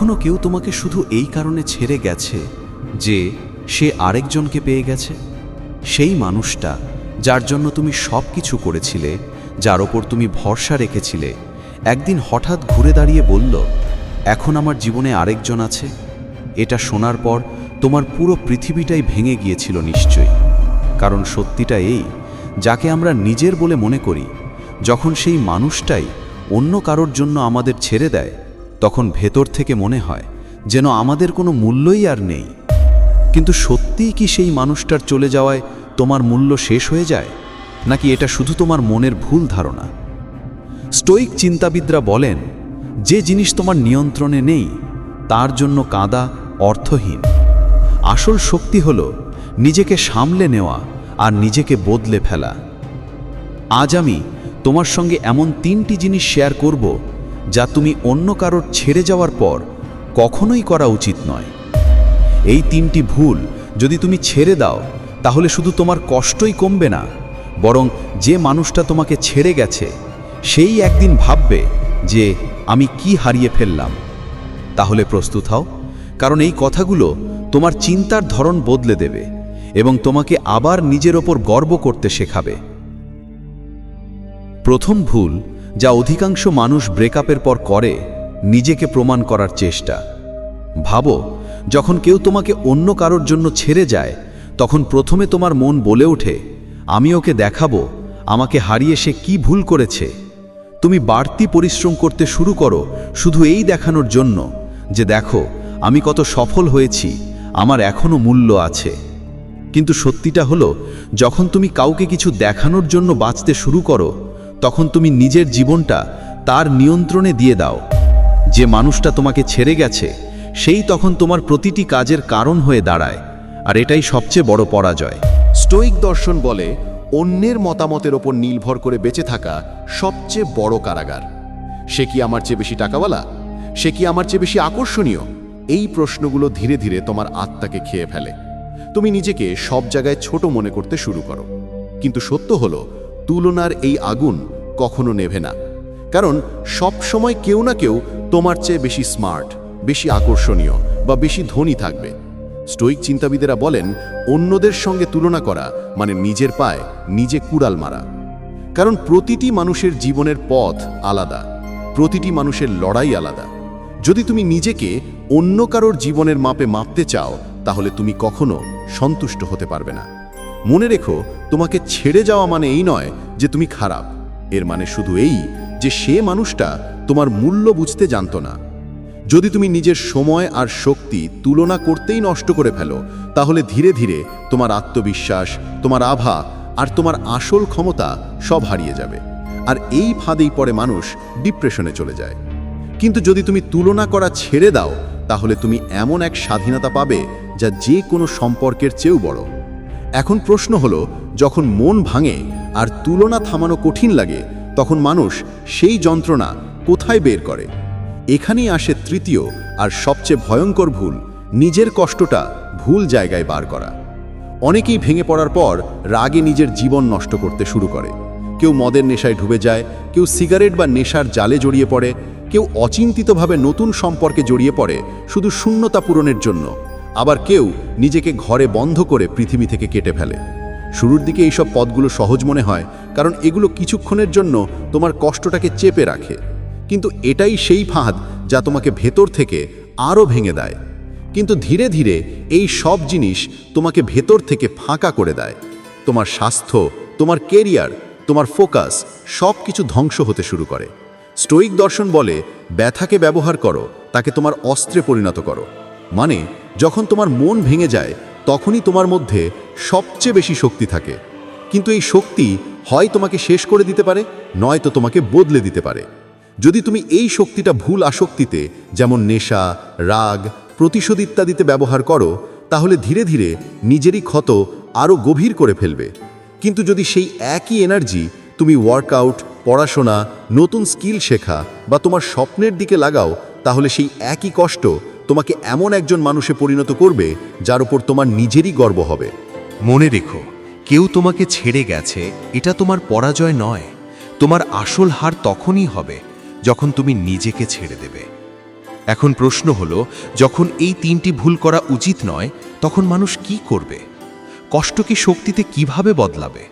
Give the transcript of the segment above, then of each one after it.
কখনো কেউ তোমাকে শুধু এই কারণে ছেড়ে গেছে যে সে আরেকজনকে পেয়ে গেছে? সেই মানুষটা যার জন্য তুমি সব কিছু করেছিলে, যার ওপর তুমি ভরসা রেখেছিলে, একদিন হঠাৎ ঘুরে দাঁড়িয়ে বলল, এখন আমার জীবনে আরেকজন আছে। এটা শোনার পর তোমার পুরো পৃথিবীটাই ভেঙে গিয়েছিল নিশ্চয়ই। কারণ সত্যিটা এই, যাকে আমরা নিজের বলে মনে করি, যখন সেই মানুষটাই অন্য কারোর জন্য আমাদের ছেড়ে দেয় তখন ভেতর থেকে মনে হয় যেন আমাদের কোনো মূল্যই আর নেই। কিন্তু সত্যিই কি সেই মানুষটার চলে যাওয়ায় তোমার মূল্য শেষ হয়ে যায়? নাকি এটা শুধু তোমার মনের ভুল ধারণা? স্টোইক চিন্তাবিদরা বলেন, যে জিনিস তোমার নিয়ন্ত্রণে নেই, তার জন্য কাঁদা অর্থহীন। আসল শক্তি হল নিজেকে সামলে নেওয়া আর নিজেকে বদলে ফেলা। আজ আমি তোমার সঙ্গে এমন তিনটি জিনিস শেয়ার করব যা তুমি অন্য কারোর ছেড়ে যাওয়ার পর কখনোই করা উচিত নয়। এই তিনটি ভুল যদি তুমি ছেড়ে দাও, তাহলে শুধু তোমার কষ্টই কমবে না, বরং যে মানুষটা তোমাকে ছেড়ে গেছে, সেই একদিন ভাববে যে আমি কি হারিয়ে ফেললাম। তাহলে প্রস্তুত হও, কারণ এই কথাগুলো তোমার চিন্তার ধরন বদলে দেবে এবং তোমাকে আবার নিজের ওপর গর্ব করতে শেখাবে। প্রথম ভুল যা অধিকাংশ মানুষ ব্রেকআপের পর করে, নিজেকে প্রমাণ করার চেষ্টা। ভাবো, যখন কেউ তোমাকে অন্য কারোর জন্য ছেড়ে যায়, তখন প্রথমে তোমার মন বলে ওঠে, আমি ওকে দেখাবো, আমাকে হারিয়ে সে কি ভুল করেছে। তুমি বাড়তি পরিশ্রম করতে শুরু করো, শুধু এই দেখানোর জন্য যে দেখো, আমি কত সফল হয়েছি, আমার এখনও মূল্য আছে। কিন্তু সত্যিটা হলো, যখন তুমি কাউকে কিছু দেখানোর জন্য বাঁচতে শুরু করো তখন তুমি নিজের জীবনটা তার নিয়ন্ত্রণে দিয়ে দাও। যে মানুষটা তোমাকে ছেড়ে গেছে, সেই তখন তোমার প্রতিটি কাজের কারণ হয়ে দাঁড়ায়, আর এটাই সবচেয়ে বড় পরাজয়। স্টোইক দর্শন বলে, অন্যের মতামতের ওপর নির্ভর করে বেঁচে থাকা সবচেয়ে বড় কারাগার। সে কি আমার চেয়ে বেশি টাকাওয়ালা? সে কি আমার চেয়ে বেশি আকর্ষণীয়? এই প্রশ্নগুলো ধীরে ধীরে তোমার আত্মাকে খেয়ে ফেলে। তুমি নিজেকে সব জায়গায় ছোট মনে করতে শুরু করো। কিন্তু সত্য হলো তুলনার এই আগুন কখনো নেভে না। কারণ সব সময় কেউ না কেউ তোমার চেয়ে বেশি স্মার্ট, বেশি আকর্ষণীয় বা বেশি ধনী থাকবে। স্টোইক চিন্তাবিদেরা বলেন, অন্যদের সঙ্গে তুলনা করা মানে নিজের পায়ে নিজে কুড়াল মারা। কারণ প্রতিটি মানুষের জীবনের পথ আলাদা, প্রতিটি মানুষের লড়াই আলাদা। যদি তুমি নিজেকে অন্য কারোর জীবনের মাপে মাপতে চাও, তাহলে তুমি কখনো সন্তুষ্ট হতে পারবে না। মনে রেখো তোমাকে ছেড়ে যাওয়া মানে এই নয় যে তুমি খারাপ। এর মানে শুধু এই যে সে মানুষটা তোমার মূল্য বুঝতে জানতো না। যদি তুমি নিজের সময় আর শক্তি তুলনা করতেই নষ্ট করে ফেলো, তাহলে ধীরে ধীরে তোমার আত্মবিশ্বাস, তোমার আভা আর তোমার আসল ক্ষমতা সব হারিয়ে যাবে। আর এই ফাঁদেই পরে মানুষ ডিপ্রেশনে চলে যায়। কিন্তু যদি তুমি তুলনা করা ছেড়ে দাও, তাহলে তুমি এমন এক স্বাধীনতা পাবে যা যে কোনো সম্পর্কের চেয়েও বড়। এখন প্রশ্ন হলো, যখন মন ভাঙে আর তুলনা থামানো কঠিন লাগে, তখন মানুষ সেই যন্ত্রণা কোথায় বের করে? এখানেই আসে তৃতীয় আর সবচেয়ে ভয়ঙ্কর ভুল, নিজের কষ্টটা ভুল জায়গায় বার করা। অনেকেই ভেঙে পড়ার পর রাগে নিজের জীবন নষ্ট করতে শুরু করে। কেউ মদের নেশায় ডুবে যায়, কেউ সিগারেট বা নেশার জালে জড়িয়ে পড়ে, কেউ অচিন্তিতভাবে নতুন সম্পর্কে জড়িয়ে পড়ে, শুধু শূন্যতা পূরণের জন্য। আবার কেউ নিজেকে ঘরে বন্ধ করে পৃথিবী থেকে কেটে ফেলে। শুরুর দিকে এইসব পথগুলো সহজ মনে হয়, কারণ এগুলো কিছুক্ষণের জন্য তোমার কষ্টটাকে চেপে রাখে। কিন্তু এটাই সেই ফাঁদ যা তোমাকে ভেতর থেকে আরও ভেঙে দেয়। কিন্তু ধীরে ধীরে এই সব জিনিস তোমাকে ভেতর থেকে ফাঁকা করে দেয়। তোমার স্বাস্থ্য, তোমার কেরিয়ার, তোমার ফোকাস সব কিছু ধ্বংস হতে শুরু করে। স্টোইক দর্শন বলে, ব্যথাকে ব্যবহার করো, তাকে তোমার অস্ত্রে পরিণত করো। মানে যখন তোমার মন ভেঙে যায়, তখনই তোমার মধ্যে সবচেয়ে বেশি শক্তি থাকে। কিন্তু এই শক্তি হয় তোমাকে শেষ করে দিতে পারে, নয়তো তোমাকে বদলে দিতে পারে। যদি তুমি এই শক্তিটা ভুল আসক্তিতে, যেমন নেশা, রাগ, প্রতিশোধ ইত্যাদিতে ব্যবহার করো, তাহলে ধীরে ধীরে নিজেরই ক্ষত আরও গভীর করে ফেলবে। কিন্তু যদি সেই একই এনার্জি তুমি ওয়ার্কআউট পড়াশোনা, নতুন স্কিল শেখা বা তোমার স্বপ্নের দিকে লাগাও, তাহলে সেই একই কষ্ট তোমাকে এমন একজন মানুষে পরিণত করবে, যার উপর তোমার নিজেরই গর্ব হবে। মনে রেখো, কেউ তোমাকে ছেড়ে গেছে, এটা তোমার পরাজয় নয়। তোমার আসল হার তখনই হবে, যখন তুমি নিজেকে ছেড়ে দেবে। এখন প্রশ্ন হলো, যখন এই তিনটি ভুল করা উচিত নয়, তখন মানুষ কি করবে? কষ্টকে শক্তিতে কীভাবে বদলাবে?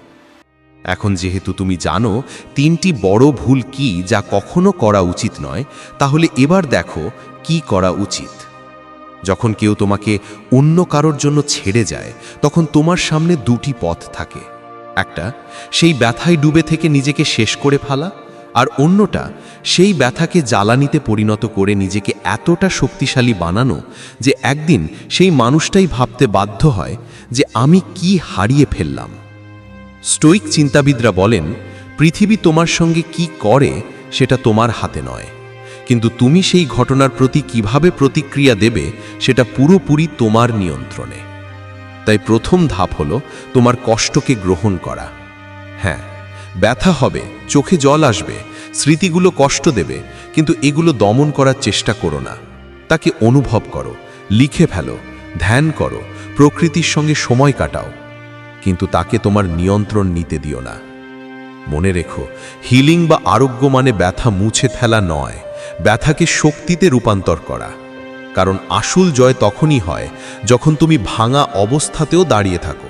এখন যেহেতু তুমি জানো, তিনটি বড় ভুল কি যা কখনো করা উচিত নয়, তাহলে এবার দেখো, কি করা উচিত। যখন কেউ তোমাকে অন্য কারোর জন্য ছেড়ে যায়, তখন তোমার সামনে দুটি পথ থাকে। একটা, সেই ব্যথায় ডুবে থেকে নিজেকে শেষ করে ফেলা, আর অন্যটা, সেই ব্যথাকে জ্বালানিতে পরিণত করে নিজেকে এতটা শক্তিশালী বানানো যে একদিন সেই মানুষটাই ভাবতে বাধ্য হয় যে আমি কি হারিয়ে ফেললাম। স্টোইক চিন্তাবিদরা বলেন, পৃথিবী তোমার সঙ্গে কি করে, সেটা তোমার হাতে নয়। কিন্তু তুমি সেই ঘটনার প্রতি কীভাবে প্রতিক্রিয়া দেবে, সেটা পুরোপুরি তোমার নিয়ন্ত্রণে। তাই প্রথম ধাপ হলো তোমার কষ্টকে গ্রহণ করা। হ্যাঁ ব্যথা হবে, চোখে জল আসবে, স্মৃতিগুলো কষ্ট দেবে, কিন্তু এগুলো দমন করার চেষ্টা করো না। তাকে অনুভব করো, লিখে ফেলো, ধ্যান করো, প্রকৃতির সঙ্গে সময় কাটাও। কিন্তু তাকে তোমার নিয়ন্ত্রণ নিতে দিও না। মনে রেখো, হিলিং বা আরোগ্য মানে ব্যথা মুছে ফেলা নয়। ব্যথাকে শক্তিতে রূপান্তর করা। কারণ আসল জয় তখনই হয় যখন তুমি ভাঙা অবস্থাতেও দাঁড়িয়ে থাকো।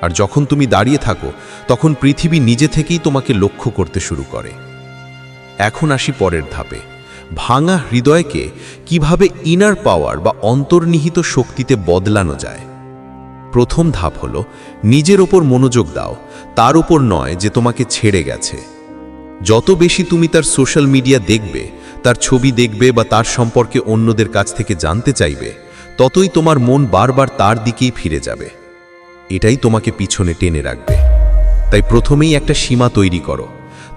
আর যখন তুমি দাঁড়িয়ে থাকো, তখন পৃথিবী নিজে থেকেই তোমাকে লক্ষ্য করতে শুরু করে। এখন আসি পরের ধাপে। ভাঙা হৃদয়কে কীভাবে ইনার পাওয়ার বা অন্তর্নিহিত শক্তিতে বদলানো যায়? প্রথম ধাপ হলো, নিজের ওপর মনোযোগ দাও। তার ওপর নয় যে তোমাকে ছেড়ে গেছে। যত বেশি তুমি তার সোশ্যাল মিডিয়া দেখবে তার ছবি দেখবে বা তার সম্পর্কে অন্যদের কাছ থেকে জানতে চাইবে, ততই তোমার মন বারবার তার দিকেই ফিরে যাবে। এটাই তোমাকে পিছনে টেনে রাখবে। তাই প্রথমেই একটা সীমা তৈরি করো।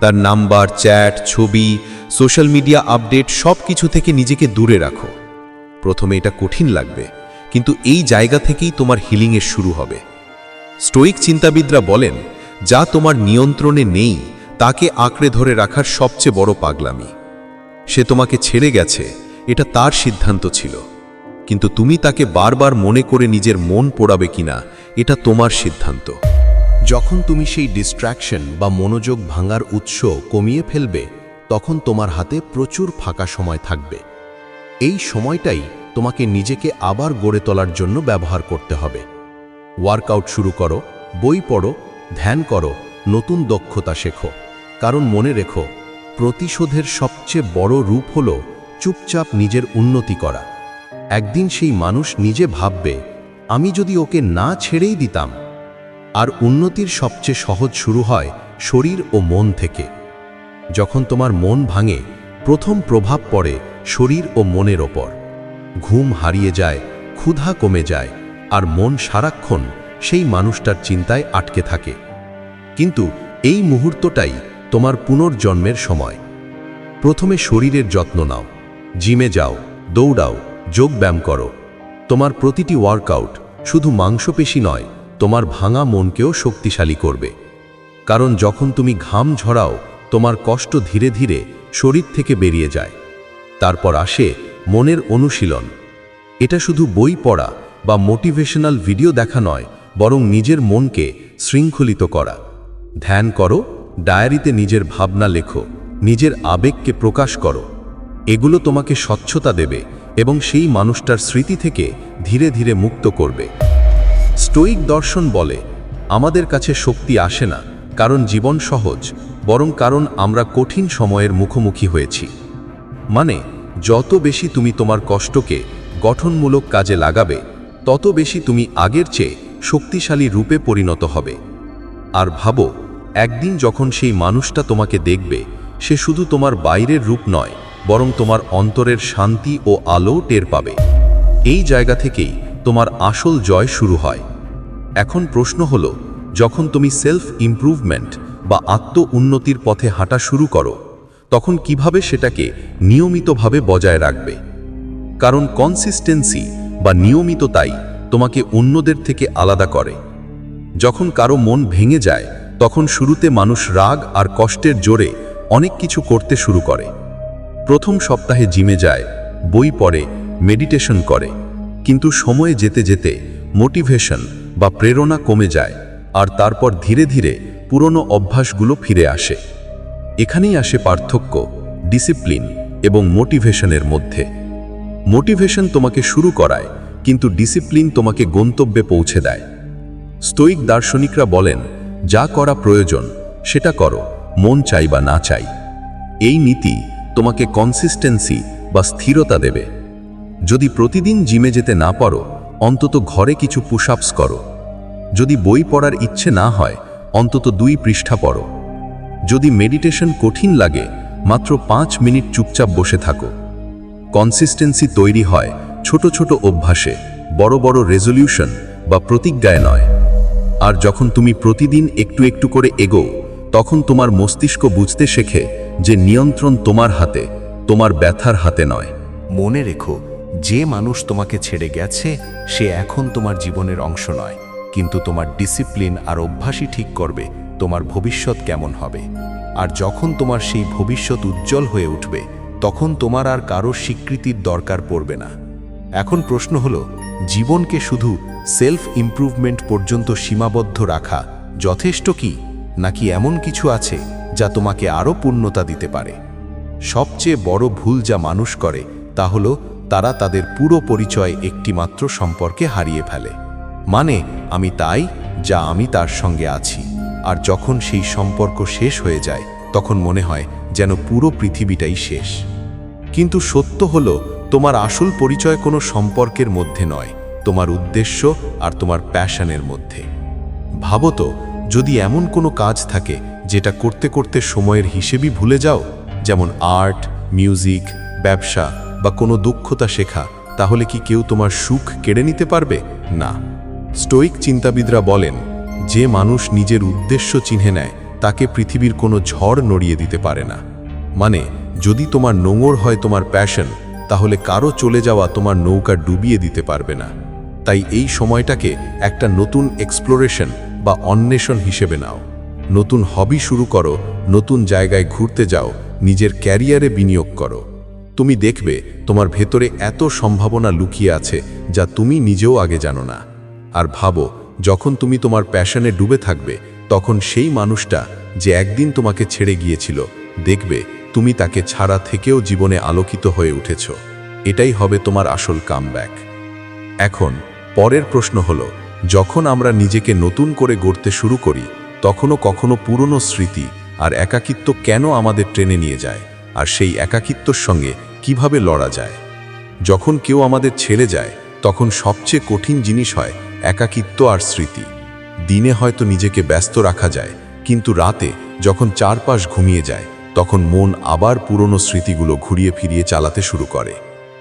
তার নাম্বার, চ্যাট, ছবি, সোশ্যাল মিডিয়া আপডেট সব কিছু থেকে নিজেকে দূরে রাখো। প্রথমে এটা কঠিন লাগবে, কিন্তু এই জায়গা থেকেই তোমার হিলিংয়ের শুরু হবে। স্টোইক চিন্তাবিদরা বলেন, যা তোমার নিয়ন্ত্রণে নেই, তাকে আঁকড়ে ধরে রাখার সবচেয়ে বড় পাগলামি। সে তোমাকে ছেড়ে গেছে, এটা তার সিদ্ধান্ত ছিল। কিন্তু তুমি তাকে বারবার মনে করে নিজের মন পোড়াবে কিনা, এটা তোমার সিদ্ধান্ত। যখন তুমি সেই ডিস্ট্র্যাকশন বা মনোযোগ ভাঙার উৎস কমিয়ে ফেলবে, তখন তোমার হাতে প্রচুর ফাঁকা সময় থাকবে। এই সময়টাই তোমাকে নিজেকে আবার গড়ে তোলার জন্য ব্যবহার করতে হবে। ওয়ার্কআউট শুরু করো, বই পড়ো, ধ্যান করো, নতুন দক্ষতা শেখো। কারণ মনে রেখো প্রতিশোধের সবচেয়ে বড় রূপ হল চুপচাপ নিজের উন্নতি করা। একদিন সেই মানুষ নিজে ভাববে, আমি যদি ওকে না ছেড়েই দিতাম। আর উন্নতির সবচেয়ে সহজ শুরু হয় শরীর ও মন থেকে। যখন তোমার মন ভাঙে, প্রথম প্রভাব পড়ে শরীর ও মনের ওপর। ঘুম হারিয়ে যায়, ক্ষুধা কমে যায়, আর মন সারাক্ষণ সেই মানুষটার চিন্তায় আটকে থাকে। কিন্তু এই মুহূর্তটাই তোমার পুনর্জন্মের সময়। প্রথমে শরীরের যত্ন নাও, জিমে যাও, দৌড়াও যোগব্যায়াম করো। তোমার প্রতিটি ওয়ার্কআউট শুধু মাংসপেশি নয়, তোমার ভাঙা মনকেও শক্তিশালী করবে। কারণ যখন তুমি ঘাম ঝরাও, তোমার কষ্ট ধীরে ধীরে শরীর থেকে বেরিয়ে যায়। তারপর আসে মনের অনুশীলন। এটা শুধু বই পড়া বা মোটিভেশনাল ভিডিও দেখা নয়, বরং নিজের মনকে শৃঙ্খলিত করা। ধ্যান করো ডায়েরিতে নিজের ভাবনা লেখো, নিজের আবেগকে প্রকাশ করো। এগুলো তোমাকে স্বচ্ছতা দেবে এবং সেই মানুষটার স্মৃতি থেকে ধীরে ধীরে মুক্ত করবে। স্টোইক দর্শন বলে, আমাদের কাছে শক্তি আসে না, কারণ জীবন সহজ, বরং কারণ আমরা কঠিন সময়ের মুখোমুখি হয়েছি। মানে যত বেশি তুমি তোমার কষ্টকে গঠনমূলক কাজে লাগাবে, তত বেশি তুমি আগের চেয়ে শক্তিশালী রূপে পরিণত হবে। আর ভাবো একদিন যখন সেই মানুষটা তোমাকে দেখবে, সে শুধু তোমার বাইরের রূপ নয়, বরং তোমার অন্তরের শান্তি ও আলো টের পাবে। এই জায়গা থেকেই তোমার আসল জয় শুরু হয়। এখন প্রশ্ন হল, যখন তুমি সেলফ ইমপ্রুভমেন্ট বা আত্ম উন্নতির পথে হাঁটা শুরু করো, তখন কীভাবে সেটাকে নিয়মিতভাবে বজায় রাখবে? কারণ কনসিস্টেন্সি বা নিয়মিততাই তোমাকে অন্যদের থেকে আলাদা করে। যখন কারও মন ভেঙে যায় তখন শুরুতে মানুষ রাগ আর কষ্টের জোরে অনেক কিছু করতে শুরু করে। প্রথম সপ্তাহে জিমে যায়, বই পড়ে মেডিটেশন করে। কিন্তু সময়ে যেতে যেতে মোটিভেশন বা প্রেরণা কমে যায় আর তারপর ধীরে ধীরে পুরনো অভ্যাসগুলো ফিরে আসে। এখানেই আসে পার্থক্য ডিসিপ্লিন এবং মোটিভেশনের মধ্যে। মোটিভেশন তোমাকে শুরু করায়, কিন্তু ডিসিপ্লিন তোমাকে গন্তব্যে পৌঁছে দেয়। স্টোইক দার্শনিকরা বলেন যা করা প্রয়োজন, সেটা করো, মন চাই বা না চাই। এই নীতি তোমাকে কনসিস্টেন্সি বা স্থিরতা দেবে। যদি প্রতিদিন জিমে যেতে না পারো, অন্তত ঘরে কিছু পুশ আপস করো। যদি বই পড়ার ইচ্ছে না হয়, অন্তত দুই পৃষ্ঠা পড়ো। যদি মেডিটেশন কঠিন লাগে, মাত্র পাঁচ মিনিট চুপচাপ বসে থাকো। কনসিস্টেন্সি তৈরি হয় ছোট ছোট অভ্যাসে, বড় বড় রেজলিউশন বা প্রতিজ্ঞায় নয়। আর যখন তুমি প্রতিদিন একটু একটু করে এগো, তখন তোমার মস্তিষ্ক বুঝতে শেখে যে নিয়ন্ত্রণ তোমার হাতে, তোমার ব্যথার হাতে নয়। মনে রেখো, যে মানুষ তোমাকে ছেড়ে গেছে, সে এখন তোমার জীবনের অংশ নয়। কিন্তু তোমার ডিসিপ্লিন আর অভ্যাসই ঠিক করবে, তোমার ভবিষ্যৎ কেমন হবে। আর যখন তোমার সেই ভবিষ্যৎ উজ্জ্বল হয়ে উঠবে, তখন তোমার আর কারও স্বীকৃতির দরকার পড়বে না। এখন প্রশ্ন হল, জীবনকে শুধু সেলফ ইমপ্রুভমেন্ট পর্যন্ত সীমাবদ্ধ রাখা যথেষ্ট কি? নাকি এমন কিছু আছে যা তোমাকে আরও পূর্ণতা দিতে পারে? সবচেয়ে বড় ভুল যা মানুষ করে তা হলো, তারা তাদের পুরো পরিচয় একটিমাত্র সম্পর্কে হারিয়ে ফেলে। মানে আমি তাই যা আমি তার সঙ্গে আছি। আর যখন সেই সম্পর্ক শেষ হয়ে যায়, তখন মনে হয় যেন পুরো পৃথিবীটাই শেষ। কিন্তু সত্য হলো তোমার আসল পরিচয় কোনো সম্পর্কের মধ্যে নয়, তোমার উদ্দেশ্য আর তোমার প্যাশনের মধ্যে। ভাবো তো, যদি এমন কোনো কাজ থাকে যেটা করতে করতে সময়ের হিসেবই ভুলে যাও, যেমন আর্ট, মিউজিক, ব্যবসা বা কোনো দক্ষতা শেখা, তাহলে কি কেউ তোমার সুখ কেড়ে নিতে পারবে? না। স্টোইক চিন্তাবিদরা বলেন, যে মানুষ নিজের উদ্দেশ্য চিহ্নে নেয়, তাকে পৃথিবীর কোনো ঝড় নড়িয়ে দিতে পারে না। মানে যদি তোমার নোঙর হয় তোমার প্যাশন তাহলে কারও চলে যাওয়া তোমার নৌকা ডুবিয়ে দিতে পারবে না। তাই এই সময়টাকে একটা নতুন এক্সপ্লোরেশন বা অন্বেষণ হিসেবে নাও। নতুন হবি শুরু করো, নতুন জায়গায় ঘুরতে যাও, নিজের ক্যারিয়ারে বিনিয়োগ করো। তুমি দেখবে তোমার ভেতরে এত সম্ভাবনা লুকিয়ে আছে যা তুমি নিজেও আগে জানো না। আর ভাবো, যখন তুমি তোমার প্যাশনে ডুবে থাকবে, তখন সেই মানুষটা যে একদিন তোমাকে ছেড়ে গিয়েছিল, দেখবে তুমি তাকে ছাড়া থেকেও জীবনে আলোকিত হয়ে উঠেছ। এটাই হবে তোমার আসল কামব্যাক। এখন, পরের প্রশ্ন হলো, যখন আমরা নিজেকে নতুন করে গড়তে শুরু করি, তখনও কখনো পুরনো স্মৃতি আর একাকিত্ব কেন আমাদের ট্রেনে নিয়ে যায়? আর সেই একাকিত্বর সঙ্গে কীভাবে লড়া যায়? যখন কেউ আমাদের ছেড়ে যায়, তখন সবচেয়ে কঠিন জিনিস হয় একাকিত্ব আর স্মৃতি। দিনে হয়তো নিজেকে ব্যস্ত রাখা যায়, কিন্তু রাতে যখন চারপাশ ঘুমিয়ে যায় তখন মন আবার পুরনো স্মৃতিগুলো ঘুরিয়ে ফিরিয়ে চালাতে শুরু করে।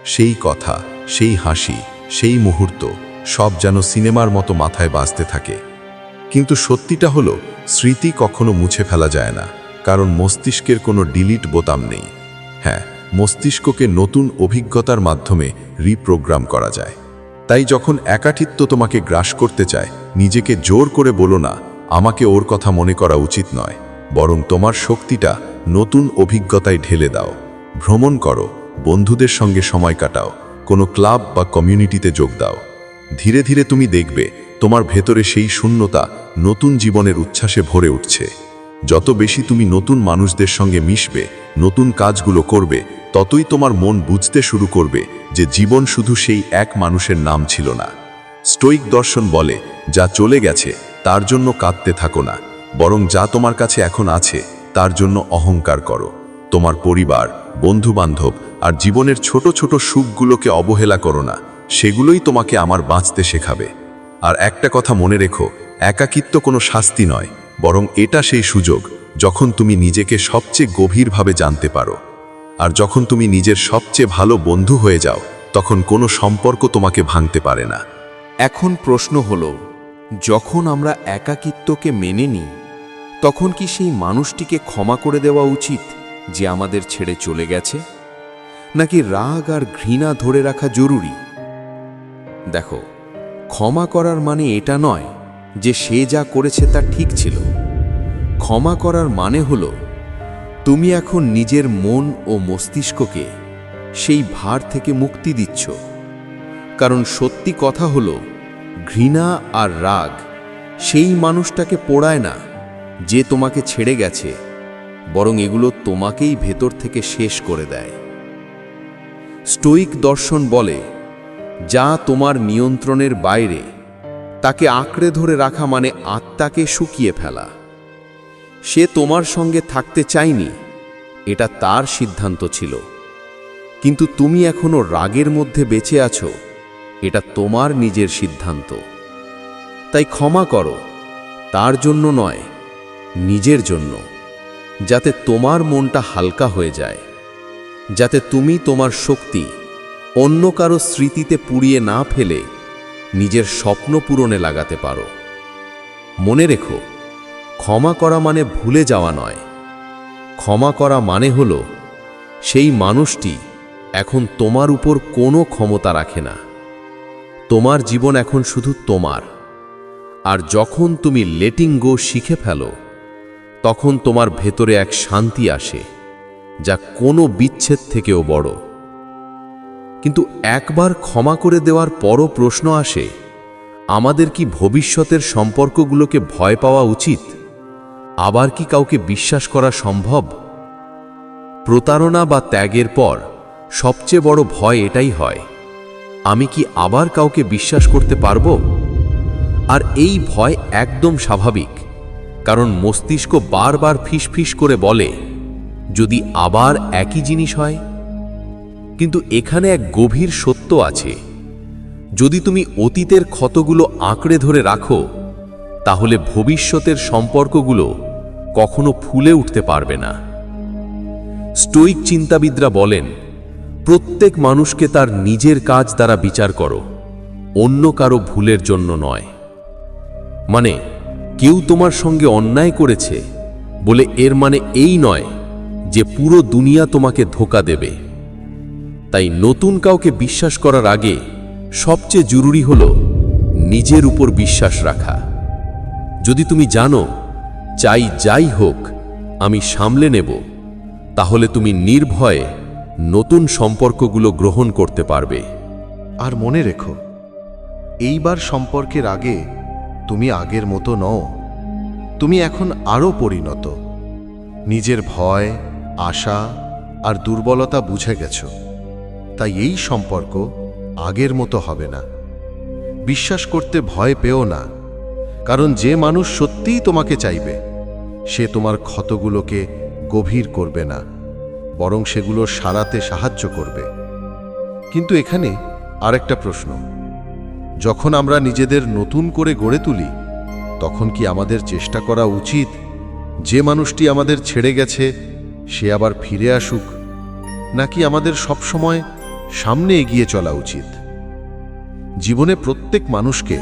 সেই কথা, সেই হাসি, সেই মুহূর্ত সব যেন সিনেমার মতো মাথায় বাজতে থাকে। কিন্তু সত্যিটা হলো, স্মৃতি কখনো মুছে ফেলা যায় না, কারণ মস্তিষ্কের কোনো ডিলিট বোতাম নেই। হ্যাঁ মস্তিষ্ককে নতুন অভিজ্ঞতার মাধ্যমে রিপ্রোগ্রাম করা যায়। তাই যখন একাঠিত্ব তোমাকে গ্রাস করতে চায়, নিজেকে জোর করে বলো না, আমাকে ওর কথা মনে করা উচিত নয়, বরং তোমার শক্তিটা নতুন অভিজ্ঞতায় ঢেলে দাও। ভ্রমণ করো। বন্ধুদের সঙ্গে সময় কাটাও। কোনো ক্লাব বা কমিউনিটিতে যোগ দাও। ধীরে ধীরে তুমি দেখবে, তোমার ভেতরে সেই শূন্যতা নতুন জীবনের উচ্ছ্বাসে ভরে উঠছে। যত বেশি তুমি নতুন মানুষদের সঙ্গে মিশবে, নতুন কাজগুলো করবে, ততই তোমার মন বুঝতে শুরু করবে যে জীবন শুধু সেই এক মানুষের নাম ছিল না। স্টোইক দর্শন বলে, যা চলে গেছে, তার জন্য কাঁদতে থাকো না। বরং যা তোমার কাছে এখন আছে তার জন্য অহংকার করো। তোমার পরিবার, বন্ধুবান্ধব আর জীবনের ছোট ছোট সুখগুলোকে অবহেলা করো না। সেগুলোই তোমাকে আমার বাঁচতে শেখাবে। আর একটা কথা মনে রেখো, একাকিত্ব কোনো শাস্তি নয়, বরং এটা সেই সুযোগ যখন তুমি নিজেকে সবচেয়ে গভীরভাবে জানতে পারো। আর যখন তুমি নিজের সবচেয়ে ভালো বন্ধু হয়ে যাও, তখন কোনো সম্পর্ক তোমাকে ভাঙতে পারে না। এখন প্রশ্ন হলো, যখন আমরা একাকিত্বকে মেনে নিই তখন কি সেই মানুষটিকে ক্ষমা করে দেওয়া উচিত যে আমাদের ছেড়ে চলে গেছে? নাকি রাগ আর ঘৃণা ধরে রাখা জরুরি? দেখো, ক্ষমা করার মানে এটা নয় যে সে যা করেছে তা ঠিক ছিল। ক্ষমা করার মানে হল, তুমি এখন নিজের মন ও মস্তিষ্ককে সেই ভার থেকে মুক্তি দিচ্ছ। কারণ সত্যি কথা হলো, ঘৃণা আর রাগ সেই মানুষটাকে পোড়ায় না যে তোমাকে ছেড়ে গেছে, বরং এগুলো তোমাকেই ভেতর থেকে শেষ করে দেয়। স্টোইক দর্শন বলে, যা তোমার নিয়ন্ত্রণের বাইরে, তাকে আঁকড়ে ধরে রাখা মানে আত্মাকে শুকিয়ে ফেলা। সে তোমার সঙ্গে থাকতে চায়নি, এটা তার সিদ্ধান্ত ছিল। কিন্তু তুমি এখনও রাগের মধ্যে বেঁচে আছো, এটা তোমার নিজের সিদ্ধান্ত। তাই ক্ষমা করো, তার জন্য নয় নিজের জন্য, যাতে তোমার মনটা হালকা হয়ে যায়, যাতে তুমি তোমার শক্তি অন্য কারও স্মৃতিতে পুড়িয়ে না ফেলে নিজের স্বপ্ন পূরণে লাগাতে পারো। মনে রেখো, ক্ষমা করা মানে ভুলে যাওয়া নয়। ক্ষমা করা মানে হল, সেই মানুষটি এখন তোমার উপর কোনো ক্ষমতা রাখে না। তোমার জীবন এখন শুধু তোমার, আর যখন তুমি লেটিং গো শিখে ফেলো তখন তোমার ভেতরে এক শান্তি আসে, যা কোনো বিচ্ছেদ থেকেও বড়। কিন্তু একবার ক্ষমা করে দেওয়ার পরও প্রশ্ন আসে, আমাদের কি ভবিষ্যতের সম্পর্কগুলোকে ভয় পাওয়া উচিত? আবার কি কাউকে বিশ্বাস করা সম্ভব? প্রতারণা বা ত্যাগের পর সবচেয়ে বড় ভয় এটাই হয়, আমি কি আবার কাউকে বিশ্বাস করতে পারব? আর এই ভয় একদম স্বাভাবিক। কারণ মস্তিষ্ক বারবার ফিসফিস করে বলে, যদি আবার একই জিনিস হয়। কিন্তু এখানে এক গভীর সত্য আছে। যদি তুমি অতীতের ক্ষতগুলো আঁকড়ে ধরে রাখো, তাহলে ভবিষ্যতের সম্পর্কগুলো কখনো ফুলে উঠতে পারবে না। স্টোইক চিন্তাবিদরা বলেন, প্রত্যেক মানুষকে তার নিজের কাজ দ্বারা বিচার করো, অন্য কারও ভুলের জন্য নয়। মানে কেউ তোমার সঙ্গে অন্যায় করেছে বলে এর মানে এই নয় যে পুরো দুনিয়া তোমাকে ধোকা দেবে। তাই নতুন কাউকে বিশ্বাস করার আগে সবচেয়ে জরুরি হল নিজের উপর বিশ্বাস রাখা। যদি তুমি জানো, চাই যাই হোক, আমি সামলে নেব, তাহলে তুমি নির্ভয়ে নতুন সম্পর্কগুলো গ্রহণ করতে পারবে। আর মনে রেখো, এইবার সম্পর্কের আগে তুমি আগের মতো নও। তুমি এখন আরও পরিণত। নিজের ভয়, আশা আর দুর্বলতা বুঝে গেছ। তাই এই সম্পর্ক আগের মতো হবে না। বিশ্বাস করতে ভয় পেও না। কারণ যে মানুষ সত্যিই তোমাকে চাইবে, সে তোমার ক্ষতগুলোকে গভীর করবে না, বরং সেগুলো সারাতে সাহায্য করবে। কিন্তু এখানে আরেকটা প্রশ্ন। যখন আমরা নিজেদের নতুন করে গড়ে তুলি, তখন কি আমাদের চেষ্টা করা উচিত যে মানুষটি আমাদের ছেড়ে গেছে, সে আবার ফিরে আসুক, নাকি আমাদের সবসময় সামনে এগিয়ে চলা উচিত? জীবনে প্রত্যেক মানুষকে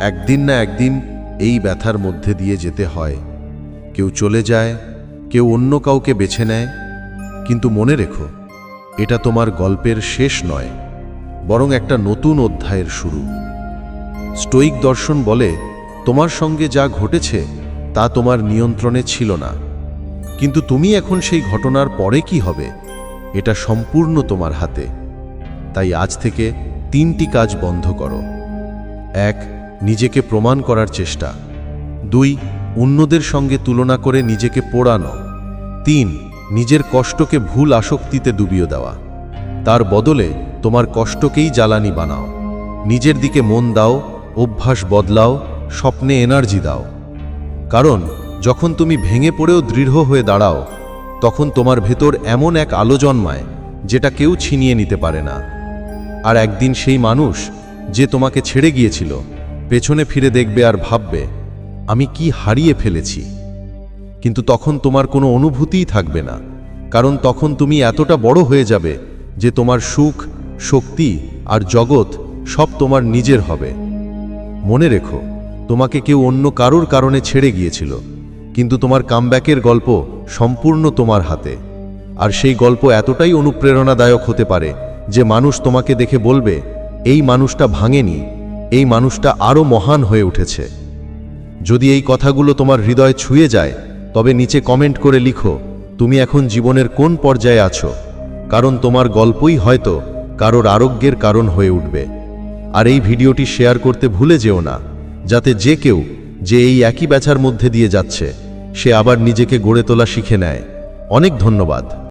একদিন না একদিন এই ব্যথার মধ্যে দিয়ে যেতে হয়। কেউ চলে যায়, কেউ অন্য কাউকে বেছে নেয়। কিন্তু মনে রেখো, এটা তোমার গল্পের শেষ নয়, বরং একটা নতুন অধ্যায়ের শুরু। স্টোইক দর্শন বলে, তোমার সঙ্গে যা ঘটেছে, তা তোমার নিয়ন্ত্রণে ছিল না। কিন্তু তুমি এখন সেই ঘটনার পরে কি হবে? এটা সম্পূর্ণ তোমার হাতে। তাই আজ থেকে তিনটি কাজ বন্ধ করো। এক, নিজেকে প্রমাণ করার চেষ্টা। দুই, অন্যদের সঙ্গে তুলনা করে নিজেকে পোড়ানো। তিন, নিজের কষ্টকে ভুল আসক্তিতে ডুবিয়ে দেওয়া। তার বদলে তোমার কষ্টকেই জ্বালানি বানাও। নিজের দিকে মন দাও অভ্যাস বদলাও, স্বপ্নে এনার্জি দাও। কারণ, যখন তুমি ভেঙে পড়েও দৃঢ় হয়ে দাঁড়াও, তখন তোমার ভেতর এমন এক আলো জন্মায়, যেটা কেউ ছিনিয়ে নিতে পারে না। আর একদিন সেই মানুষ, যে তোমাকে ছেড়ে গিয়েছিল, পেছনে ফিরে দেখবে আর ভাববে, আমি কি হারিয়ে ফেলেছি? কিন্তু তখন তোমার কোনো অনুভূতিই থাকবে না, কারণ তখন তুমি এতটা বড় হয়ে যাবে, যে তোমার সুখ, শক্তি আর জগৎ সব তোমার নিজের হবে। মনে রেখো, তোমাকে কেউ অন্য কারোর কারণে ছেড়ে গিয়েছিল, কিন্তু তোমার কামব্যাকের গল্প সম্পূর্ণ তোমার হাতে। আর সেই গল্প এতটাই অনুপ্রেরণাদায়ক হতে পারে যে মানুষ তোমাকে দেখে বলবে, এই মানুষটা ভাঙেনি, এই মানুষটা আরও মহান হয়ে উঠেছে। যদি এই কথাগুলো তোমার হৃদয় ছুঁয়ে যায়, তবে নিচে কমেন্ট করে লিখো, তুমি এখন জীবনের কোন পর্যায়ে আছো? কারণ তোমার গল্পই হয়তো কারোর আরোগ্যের কারণ হয়ে উঠবে। আর এই ভিডিওটি শেয়ার করতে ভুলে যেও না, যাতে যে কেউ যে এই একই ব্যাচার মধ্যে দিয়ে যাচ্ছে, সে আবার নিজেকে গড়ে তোলা শিখে নেয়। অনেক ধন্যবাদ।